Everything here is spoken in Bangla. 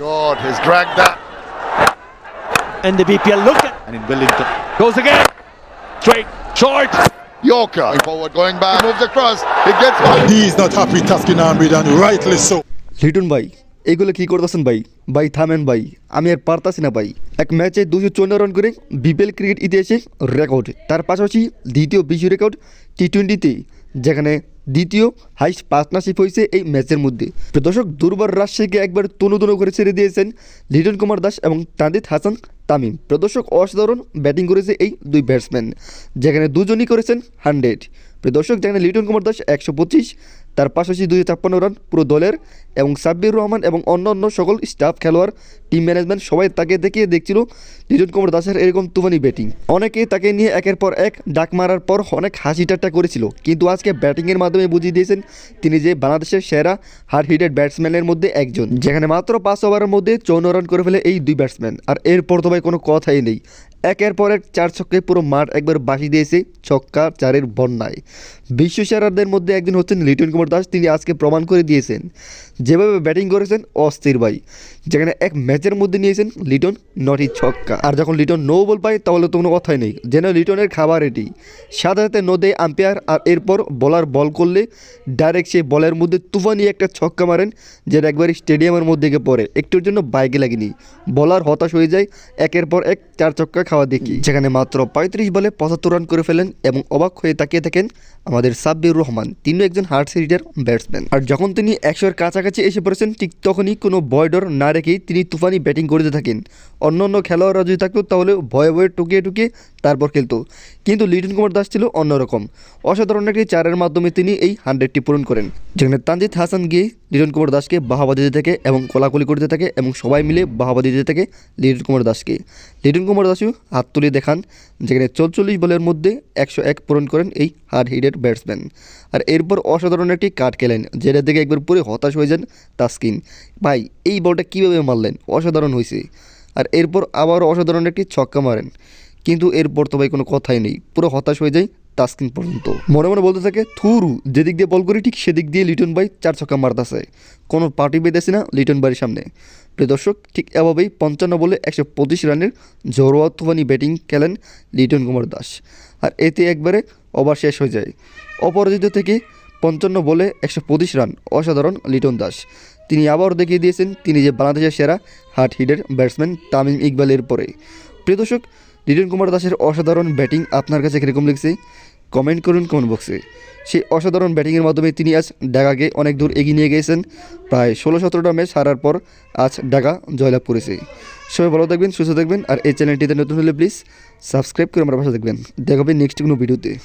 Good. He's dragged that. And the BPL look at And in Wellington, goes again. Straight, short. Yorker. Going forward, going back. He Moves across. He gets back. He is not happy tasking Ahmed and rightly so. Liton ভাই এগুলো কি করতেছেন ভাই ভাই থামেন ভাই আমি আর পারতাছি না ভাই এক ম্যাচে দুশো চুয়ান্ন রান করে বিপিএল ক্রিকেট ইতিহাসে রেকর্ড তার পাশাপাশি দ্বিতীয় বিশ্ব রেকর্ড টি টোয়েন্টিতে যেখানে দ্বিতীয় হাইস্ট পার্টনারশিপ হয়েছে এই ম্যাচের মধ্যে। দর্শক, দুর্বার রাজশাহীকে একবার তনু তনু করে ছেড়ে দিয়েছেন লিটন কুমার দাস এবং তাঁদিত হাসান তামিম। প্রদর্শক অসাধারণ ব্যাটিং করেছে এই দুই ব্যাটসম্যান, যেখানে দুজনই করেছেন হান্ড্রেড। প্রদর্শক যেখানে লিটন কুমার দাস একশো পঁচিশ তার পাশাপাশি দুইশো ছাপ্পান্ন রান পুরো দলের এবং সাব্বির রহমান এবং অন্য অন্য সকল স্টাফ খেলোয়াড় টিম ম্যানেজমেন্ট সবাই তাকে দেখিয়ে দেখছিল লিটন কুমার দাসের এরকম তুফানি ব্যাটিং অনেকে তাকে নিয়ে একের পর এক ডাক মারার পর অনেক হাসি ঠাট্টা করেছিল। কিন্তু আজকে ব্যাটিংয়ের মাধ্যমে বুঝিয়ে দিয়েছেন তিনি যে বাংলাদেশের সেরা হার্ড হিটেড ব্যাটসম্যানের মধ্যে একজন। যেখানে মাত্র পাঁচ ওভারের মধ্যে চৌন্ন রান করে ফেলে এই দুই ব্যাটসম্যান আর এরপর তো ভাই কোনো কথাই নেই। একের পর এক চার ছক্কে পুরো মাঠ একবার বাসি দিয়েছে ছক্কা চারের বন্যায়। বিশ্ব সেরাদের মধ্যে একজন হচ্ছেন লিটন কুমার দাস, তিনি আজকে প্রমাণ করে দিয়েছেন। যেভাবে ব্যাটিং করেছেন, অস্থির ভাই। যেখানে এক ম্যাচের মধ্যে নিয়েছেন লিটন, নটি ছক্কা। আর যখন লিটন নো বল পায়, তাহলে তো কোনো কথাই নেই। যেন লিটনের খাবার এটি। সাথে সাথে নো দেয় আম্পায়ার, আর এরপর বলার বল করলে ডাইরেক্ট সেই বলের মধ্যে তুফানি একটা ছক্কা মারেন, যেটা একবার স্টেডিয়ামের মধ্যে গিয়ে পড়ে। একটুর জন্য বাইকে লাগেনি। বলার হতাশ হয়ে যায়, একের পর এক চার ছক্কা খাওয়া দেখি। যেখানে মাত্র পঁয়ত্রিশ বলে পঁচাত্তর রান করে ফেলেন এবং অবাক হয়ে তাকিয়ে থাকেন আমাদের সাব্বির রহমান। তিনিও একজন হার্ড সিরিজের ব্যাটসম্যান। আর যখন তিনি একশোর কাছাকাছি এসে পড়েছেন, ঠিক তখনই কোনো বয়ডর না রেখেই তিনি তুফানি ব্যাটিং করতে থাকেন। অন্য অন্য খেলোয়াড়রা যদি থাকতো, তাহলে ভয়ে ভয়ে টুকিয়ে টুকিয়ে তারপর খেলতো। কিন্তু লিটন কুমার দাস ছিল অন্যরকম। অসাধারণ একটি চারের মাধ্যমে তিনি এই হান্ড্রেডটি পূরণ করেন। যেখানে তানজিদ হাসান গিয়ে লিটন কুমার দাসকে বাহাবা দিতে থাকে এবং কোলাকুলি করতে থাকে এবং সবাই মিলে বাহাবা দিতে থাকে লিটন কুমার দাসকে। লিটন কুমার দাসও হাত তুলে দেখান, যেখানে চৌচল্লিশ বলের মধ্যে একশো এক পূরণ করেন এই হার্ড হিটেড ব্যাটসম্যান। আর এরপর অসাধারণ একটি কাট খেলেন, যেটা দেখে একবার পুরো হতাশ হয়ে যান তাস্কিন। ভাই, এই বলটা কীভাবে মারলেন? অসাধারণ হয়েছে আর এরপর আবারও অসাধারণ একটি ছক্কা মারেন। কিন্তু এরপর তো ভাই কোনো কথাই নেই। পুরো হতাশ হয়ে যায় তাস্কিন পর্যন্ত। মনে মনে বলতে থাকে, থুরু, যেদিক দিয়ে বল করি ঠিক সেদিক দিয়ে লিটন ভাই চার ছক্কা মারতেছে। কোনো পার্টি পেতেছে না লিটন ভাইয়ের সামনে। প্রিয় দর্শক, ঠিক এভাবেই পঞ্চান্ন বলে একশো পঁচিশ রানের জড়োয়া তুফানি ব্যাটিং খেলেন লিটন কুমার দাস। আর এতে একবারে ওভার শেষ হয়ে যায়। অপরাজিত থেকে পঞ্চান্ন বলে একশো পঁচিশ রান অসাধারণ লিটন দাস। তিনি আবারও দেখিয়ে দিয়েছেন, তিনি যে বাংলাদেশের সেরা হার্ট হিটের ব্যাটসম্যান তামিম ইকবালের পরে। প্রিয় দর্শক লিটন কুমার দাসের অসাধারণ ব্যাটিং আপনার কাছে কীরকম লেগেছে? কমেন্ট করুন কমেন্ট বক্সে সেই অসাধারণ ব্যাটিংয়ের মাধ্যমে তিনি আজ ঢাকাকে অনেক দূর এগিয়ে নিয়ে গিয়েছেন। প্রায় ষোলো সতেরোটা ম্যাচ হারার পর আজ ঢাকা জয়লাভ করেছে। সবাই ভালো থাকবেন, সুস্থ থাকবেন, আর এই চ্যানেলটিতে নতুন হলে প্লিজ সাবস্ক্রাইব করে আমার পাশে থাকবেন। দেখাবেন নেক্সট কোনো ভিডিওতে